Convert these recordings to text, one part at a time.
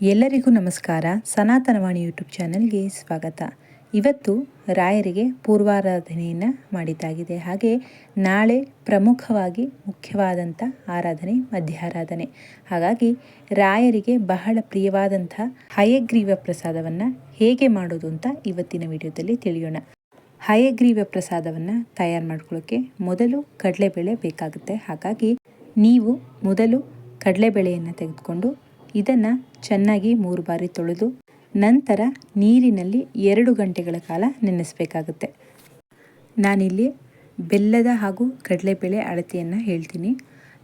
ಎಲ್ಲರಿಗೂ ನಮಸ್ಕಾರ. ಸನಾತನವಾಣಿ ಯೂಟ್ಯೂಬ್ ಚಾನಲ್ಗೆ ಸ್ವಾಗತ. ಇವತ್ತು ರಾಯರಿಗೆ ಪೂರ್ವಾರಾಧನೆಯನ್ನು ಮಾಡಿದ್ದಾಗಿದೆ. ಹಾಗೆ ನಾಳೆ ಪ್ರಮುಖವಾಗಿ ಮುಖ್ಯವಾದಂಥ ಆರಾಧನೆ, ಮಧ್ಯಾರಾಧನೆ. ಹಾಗಾಗಿ ರಾಯರಿಗೆ ಬಹಳ ಪ್ರಿಯವಾದಂಥ ಹಯಗ್ರೀವ ಪ್ರಸಾದವನ್ನು ಹೇಗೆ ಮಾಡೋದು ಅಂತ ಇವತ್ತಿನ ವಿಡಿಯೋದಲ್ಲಿ ತಿಳಿಯೋಣ. ಹಯಗ್ರೀವ ಪ್ರಸಾದವನ್ನು ತಯಾರು ಮಾಡ್ಕೊಳ್ಳೋಕ್ಕೆ ಮೊದಲು ಕಡಲೆಬೇಳೆ ಬೇಕಾಗುತ್ತೆ. ಹಾಗಾಗಿ ನೀವು ಮೊದಲು ಕಡಲೆಬೇಳೆಯನ್ನು ತೆಗೆದುಕೊಂಡು ಇದನ್ನು ಚೆನ್ನಾಗಿ ಮೂರು ಬಾರಿ ತೊಳೆದು ನಂತರ ನೀರಿನಲ್ಲಿ ಎರಡು ಗಂಟೆಗಳ ಕಾಲ ನೆನೆಸಬೇಕಾಗುತ್ತೆ. ನಾನಿಲ್ಲಿ ಬೆಲ್ಲದ ಹಾಗೂ ಕಡಲೆಬೇಳೆ ಅಳತೆಯನ್ನು ಹೇಳ್ತೀನಿ.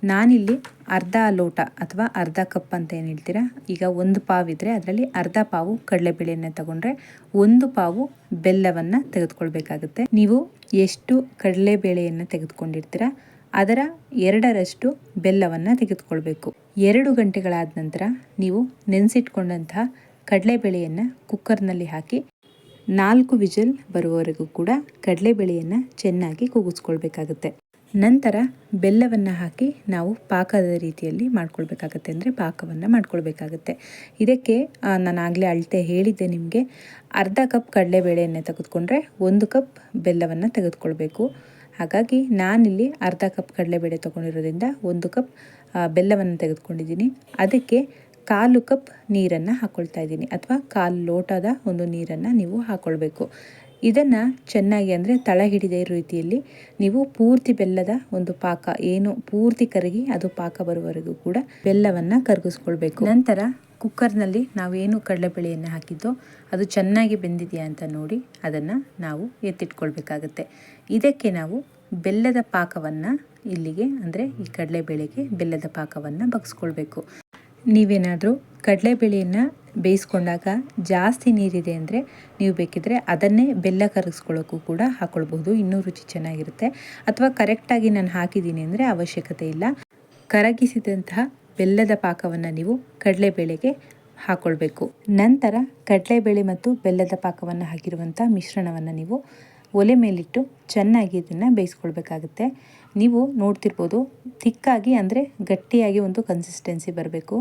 ನಾನಿಲ್ಲಿ ಅರ್ಧ ಲೋಟ ಅಥವಾ ಅರ್ಧ ಕಪ್ ಅಂತ ಏನು ಹೇಳ್ತೀರಾ? ಈಗ ಒಂದು ಇದ್ದರೆ ಅದರಲ್ಲಿ ಅರ್ಧ ಪಾವು ಕಡಲೆಬೇಳೆಯನ್ನು ತಗೊಂಡ್ರೆ ಒಂದು ಪಾವು ಬೆಲ್ಲವನ್ನು ತೆಗೆದುಕೊಳ್ಬೇಕಾಗುತ್ತೆ. ನೀವು ಎಷ್ಟು ಕಡಲೆಬೇಳೆಯನ್ನು ತೆಗೆದುಕೊಂಡಿರ್ತೀರ ಅದರ ಎರಡರಷ್ಟು ಬೆಲ್ಲವನ್ನು ತೆಗೆದುಕೊಳ್ಬೇಕು. ಎರಡು ಗಂಟೆಗಳಾದ ನಂತರ ನೀವು ನೆನೆಸಿಟ್ಕೊಂಡಂತಹ ಕಡಲೆಬೇಳೆಯನ್ನು ಕುಕ್ಕರ್ನಲ್ಲಿ ಹಾಕಿ ನಾಲ್ಕು ವಿಜಲ್ ಬರುವವರೆಗೂ ಕೂಡ ಕಡಲೆಬೇಳೆಯನ್ನು ಚೆನ್ನಾಗಿ ಕೂಗಿಸ್ಕೊಳ್ಬೇಕಾಗುತ್ತೆ. ನಂತರ ಬೆಲ್ಲವನ್ನು ಹಾಕಿ ನಾವು ಪಾಕದ ರೀತಿಯಲ್ಲಿ ಮಾಡ್ಕೊಳ್ಬೇಕಾಗತ್ತೆ ಅಂದರೆ ಪಾಕವನ್ನು ಮಾಡ್ಕೊಳ್ಬೇಕಾಗತ್ತೆ. ಇದಕ್ಕೆ ನಾನು ಆಗಲೇ ಅಳತೆ ಹೇಳಿದ್ದೆ ನಿಮಗೆ, ಅರ್ಧ ಕಪ್ ಕಡಲೆಬೇಳೆಯನ್ನು ತೆಗೆದುಕೊಂಡ್ರೆ ಒಂದು ಕಪ್ ಬೆಲ್ಲವನ್ನು ತೆಗೆದುಕೊಳ್ಬೇಕು. ಹಾಗಾಗಿ ನಾನಿಲ್ಲಿ ಅರ್ಧ ಕಪ್ ಕಡಲೆಬೇಳೆ ತೊಗೊಂಡಿರೋದ್ರಿಂದ ಒಂದು ಕಪ್ ಬೆಲ್ಲವನ್ನು ತೆಗೆದುಕೊಂಡಿದ್ದೀನಿ. ಅದಕ್ಕೆ ಕಾಲು ಕಪ್ ನೀರನ್ನು ಹಾಕ್ಕೊಳ್ತಾ ಇದ್ದೀನಿ. ಅಥವಾ ಕಾಲು ಲೋಟದ ಒಂದು ನೀರನ್ನು ನೀವು ಹಾಕ್ಕೊಳ್ಬೇಕು ಇದನ್ನು ಚೆನ್ನಾಗಿ ಅಂದರೆ ತಳ ಹಿಡಿದ ರೀತಿಯಲ್ಲಿ ನೀವು ಪೂರ್ತಿ ಬೆಲ್ಲದ ಒಂದು ಪಾಕ, ಏನು ಪೂರ್ತಿ ಕರಗಿ ಅದು ಪಾಕ ಬರುವವರೆಗೂ ಕೂಡ ಬೆಲ್ಲವನ್ನು ಕರಗಿಸ್ಕೊಳ್ಬೇಕು. ನಂತರ ಕುಕ್ಕರ್ನಲ್ಲಿ ನಾವೇನು ಕಡಲೆಬೇಳೆಯನ್ನು ಹಾಕಿದ್ದೋ ಅದು ಚೆನ್ನಾಗಿ ಬೆಂದಿದೆಯಾ ಅಂತ ನೋಡಿ ಅದನ್ನು ನಾವು ಎತ್ತಿಟ್ಕೊಳ್ಬೇಕಾಗತ್ತೆ. ಇದಕ್ಕೆ ನಾವು ಬೆಲ್ಲದ ಪಾಕವನ್ನು ಇಲ್ಲಿಗೆ ಅಂದರೆ ಈ ಕಡಲೆಬೇಳೆಗೆ ಬೆಲ್ಲದ ಪಾಕವನ್ನು ಬಗ್ಸ್ಕೊಳ್ಬೇಕು. ನೀವೇನಾದರೂ ಕಡಲೆಬೇಳೆಯನ್ನು ಬೇಯಿಸ್ಕೊಂಡಾಗ ಜಾಸ್ತಿ ನೀರಿದೆ ಅಂದರೆ ನೀವು ಬೇಕಿದ್ದರೆ ಅದನ್ನೇ ಬೆಲ್ಲ ಕರಗಿಸ್ಕೊಳ್ಳೋಕ್ಕೂ ಕೂಡ ಹಾಕ್ಕೊಳ್ಬೋದು ಇನ್ನೂ ರುಚಿ ಚೆನ್ನಾಗಿರುತ್ತೆ. ಅಥವಾ ಕರೆಕ್ಟಾಗಿ ನಾನು ಹಾಕಿದ್ದೀನಿ ಅಂದರೆ ಅವಶ್ಯಕತೆ ಇಲ್ಲ. ಕರಗಿಸಿದಂತಹ ಬೆಲ್ಲದ ಪಾಕವನ್ನು ನೀವು ಕಡಲೆಬೇಳೆಗೆ ಹಾಕ್ಕೊಳ್ಬೇಕು ನಂತರ ಕಡಲೆಬೇಳೆ ಮತ್ತು ಬೆಲ್ಲದ ಪಾಕವನ್ನು ಹಾಕಿರುವಂಥ ಮಿಶ್ರಣವನ್ನು ನೀವು ಒಲೆ ಮೇಲಿಟ್ಟು ಚೆನ್ನಾಗಿ ಇದನ್ನು ಬೇಯಿಸ್ಕೊಳ್ಬೇಕಾಗುತ್ತೆ. ನೀವು ನೋಡ್ತಿರ್ಬೋದು ತಿಕ್ಕಾಗಿ ಅಂದರೆ ಗಟ್ಟಿಯಾಗಿ ಒಂದು ಕನ್ಸಿಸ್ಟೆನ್ಸಿ ಬರಬೇಕು.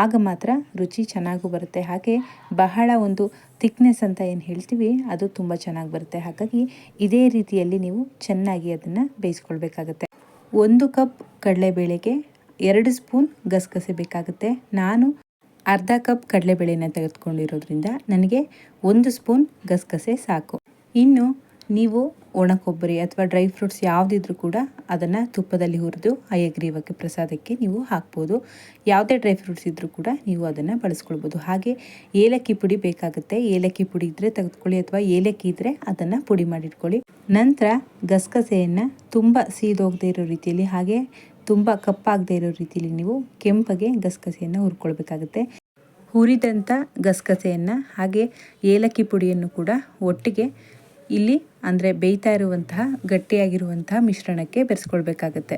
ಆಗ ಮಾತ್ರ ರುಚಿ ಚೆನ್ನಾಗೂ ಬರುತ್ತೆ. ಹಾಗೆ ಬಹಳ ಒಂದು ತಿಕ್ನೆಸ್ ಅಂತ ಏನು ಹೇಳ್ತೀವಿ, ಅದು ತುಂಬ ಚೆನ್ನಾಗಿ ಬರುತ್ತೆ. ಹಾಗಾಗಿ ಇದೇ ರೀತಿಯಲ್ಲಿ ನೀವು ಚೆನ್ನಾಗಿ ಅದನ್ನು ಬೇಯಿಸ್ಕೊಳ್ಬೇಕಾಗತ್ತೆ. ಒಂದು ಕಪ್ ಕಡಲೆಬೇಳೆಗೆ ಎರಡು ಸ್ಪೂನ್ ಗಸಗಸೆ ಬೇಕಾಗುತ್ತೆ. ನಾನು ಅರ್ಧ ಕಪ್ ಕಡಲೆಬೇಳೆನ ತೆಗೆದುಕೊಂಡಿರೋದ್ರಿಂದ ನನಗೆ ಒಂದು ಸ್ಪೂನ್ ಗಸಗಸೆ ಸಾಕು. ಇನ್ನು ನೀವು ಒಣ ಕೊಬ್ಬರಿ ಅಥವಾ ಡ್ರೈ ಫ್ರೂಟ್ಸ್ ಯಾವುದಿದ್ರೂ ಕೂಡ ಅದನ್ನು ತುಪ್ಪದಲ್ಲಿ ಹುರಿದು ಅಯ್ಯಗ್ರೀವಕ್ಕೆ ಪ್ರಸಾದಕ್ಕೆ ನೀವು ಹಾಕ್ಬೋದು. ಯಾವುದೇ ಡ್ರೈ ಫ್ರೂಟ್ಸ್ ಇದ್ದರೂ ಕೂಡ ನೀವು ಅದನ್ನು ಬಳಸ್ಕೊಳ್ಬೋದು. ಹಾಗೆ ಏಲಕ್ಕಿ ಪುಡಿ ಬೇಕಾಗುತ್ತೆ. ಏಲಕ್ಕಿ ಪುಡಿ ಇದ್ದರೆ ತೆಗೆದುಕೊಳ್ಳಿ ಅಥವಾ ಏಲಕ್ಕಿ ಇದ್ದರೆ ಅದನ್ನು ಪುಡಿ ಮಾಡಿಟ್ಕೊಳ್ಳಿ. ನಂತರ ಗಸಗಸೆಯನ್ನು ತುಂಬ ಸೀದೋಗದೇ ಇರೋ ರೀತಿಯಲ್ಲಿ ಹಾಗೆ ತುಂಬ ಕಪ್ಪಾಗದೇ ಇರೋ ರೀತಿಯಲ್ಲಿ ನೀವು ಕೆಂಪಗೆ ಗಸಗಸೆಯನ್ನು ಹುರ್ಕೊಳ್ಬೇಕಾಗುತ್ತೆ. ಹುರಿದಂಥ ಗಸಗಸೆಯನ್ನು ಹಾಗೆ ಏಲಕ್ಕಿ ಪುಡಿಯನ್ನು ಕೂಡ ಒಟ್ಟಿಗೆ ಇಲ್ಲಿ ಅಂದರೆ ಬೇಯ್ತಾ ಇರುವಂತಹ, ಗಟ್ಟಿಯಾಗಿರುವಂತಹ ಮಿಶ್ರಣಕ್ಕೆ ಬೆರೆಸ್ಕೊಳ್ಬೇಕಾಗತ್ತೆ.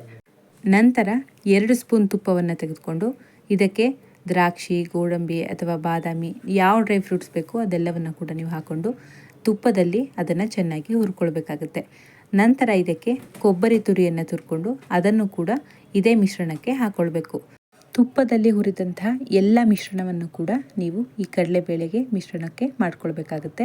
ನಂತರ ಎರಡು ಸ್ಪೂನ್ ತುಪ್ಪವನ್ನು ತೆಗೆದುಕೊಂಡು ಇದಕ್ಕೆ ದ್ರಾಕ್ಷಿ, ಗೋಡಂಬಿ ಅಥವಾ ಬಾದಾಮಿ ಯಾವ ಡ್ರೈ ಫ್ರೂಟ್ಸ್ ಬೇಕು ಅದೆಲ್ಲವನ್ನು ಕೂಡ ನೀವು ಹಾಕ್ಕೊಂಡು ತುಪ್ಪದಲ್ಲಿ ಅದನ್ನು ಚೆನ್ನಾಗಿ ಹುರ್ಕೊಳ್ಬೇಕಾಗುತ್ತೆ. ನಂತರ ಇದಕ್ಕೆ ಕೊಬ್ಬರಿ ತುರಿಯನ್ನು ತುರ್ಕೊಂಡು ಅದನ್ನು ಕೂಡ ಇದೇ ಮಿಶ್ರಣಕ್ಕೆ ಹಾಕ್ಕೊಳ್ಬೇಕು ತುಪ್ಪದಲ್ಲಿ ಹುರಿದಂತಹ ಎಲ್ಲ ಮಿಶ್ರಣವನ್ನು ಕೂಡ ನೀವು ಈ ಕಡಲೆಬೇಳೆಗೆ ಮಿಶ್ರಣಕ್ಕೆ ಮಾಡ್ಕೊಳ್ಬೇಕಾಗುತ್ತೆ.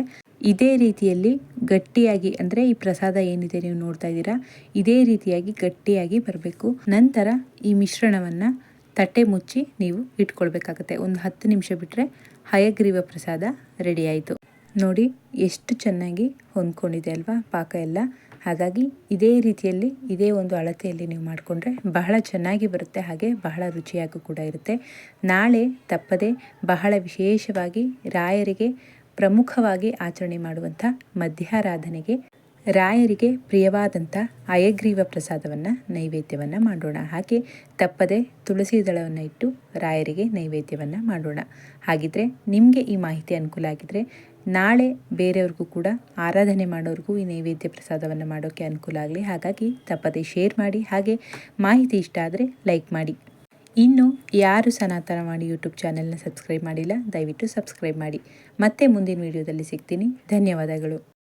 ಇದೇ ರೀತಿಯಲ್ಲಿ ಗಟ್ಟಿಯಾಗಿ, ಅಂದರೆ ಈ ಪ್ರಸಾದ ಏನಿದೆ ನೀವು ನೋಡ್ತಾ ಇದ್ದೀರಾ, ಇದೇ ರೀತಿಯಾಗಿ ಗಟ್ಟಿಯಾಗಿ ಬರಬೇಕು. ನಂತರ ಈ ಮಿಶ್ರಣವನ್ನು ತಟ್ಟೆ ಮುಚ್ಚಿ ನೀವು ಇಟ್ಕೊಳ್ಬೇಕಾಗತ್ತೆ. ಒಂದು ಹತ್ತು ನಿಮಿಷ ಬಿಟ್ಟರೆ ಹಯಗ್ರೀವ ಪ್ರಸಾದ ರೆಡಿ ಆಯಿತು. ನೋಡಿ, ಎಷ್ಟು ಚೆನ್ನಾಗಿ ಹೊಂದ್ಕೊಂಡಿದೆ ಅಲ್ವಾ ಪಾಕ ಎಲ್ಲ. ಹಾಗಾಗಿ ಇದೇ ರೀತಿಯಲ್ಲಿ, ಇದೇ ಒಂದು ಅಳತೆಯಲ್ಲಿ ನೀವು ಮಾಡಿಕೊಂಡ್ರೆ ಬಹಳ ಚೆನ್ನಾಗಿ ಬರುತ್ತೆ, ಹಾಗೆ ಬಹಳ ರುಚಿಯಾಗೂ ಕೂಡ ಇರುತ್ತೆ. ನಾಳೆ ತಪ್ಪದೆ ಬಹಳ ವಿಶೇಷವಾಗಿ ರಾಯರಿಗೆ ಪ್ರಮುಖವಾಗಿ ಆಚರಣೆ ಮಾಡುವಂಥ ಮಧ್ಯಾರಾಧನೆಗೆ ರಾಯರಿಗೆ ಪ್ರಿಯವಾದಂಥ ಅಯಗ್ರೀವ ಪ್ರಸಾದವನ್ನು ನೈವೇದ್ಯವನ್ನು ಮಾಡೋಣ. ಹಾಗೆ ತಪ್ಪದೆ ತುಳಸಿ ದಳವನ್ನು ಇಟ್ಟು ರಾಯರಿಗೆ ನೈವೇದ್ಯವನ್ನು ಮಾಡೋಣ. ಹಾಗಿದ್ರೆ ನಿಮಗೆ ಈ ಮಾಹಿತಿ ಅನುಕೂಲ ಆಗಿದ್ರೆ ನಾಳೆ ಬೇರೆಯವ್ರಿಗೂ ಕೂಡ ಆರಾಧನೆ ಮಾಡೋರಿಗೂ ಈ ನೈವೇದ್ಯ ಪ್ರಸಾದವನ್ನು ಮಾಡೋಕ್ಕೆ ಅನುಕೂಲ ಆಗಲಿ. ಹಾಗಾಗಿ ತಪ್ಪದೆ ಶೇರ್ ಮಾಡಿ. ಹಾಗೆ ಮಾಹಿತಿ ಇಷ್ಟ ಆದರೆ ಲೈಕ್ ಮಾಡಿ. ಇನ್ನು ಯಾರು ಸನಾತನ ಮಾಡಿ ಯೂಟ್ಯೂಬ್ ಚಾನೆಲ್ನ ಸಬ್ಸ್ಕ್ರೈಬ್ ಮಾಡಿಲ್ಲ, ದಯವಿಟ್ಟು ಸಬ್ಸ್ಕ್ರೈಬ್ ಮಾಡಿ. ಮತ್ತೆ ಮುಂದಿನ ವಿಡಿಯೋದಲ್ಲಿ ಸಿಗ್ತೀನಿ. ಧನ್ಯವಾದಗಳು.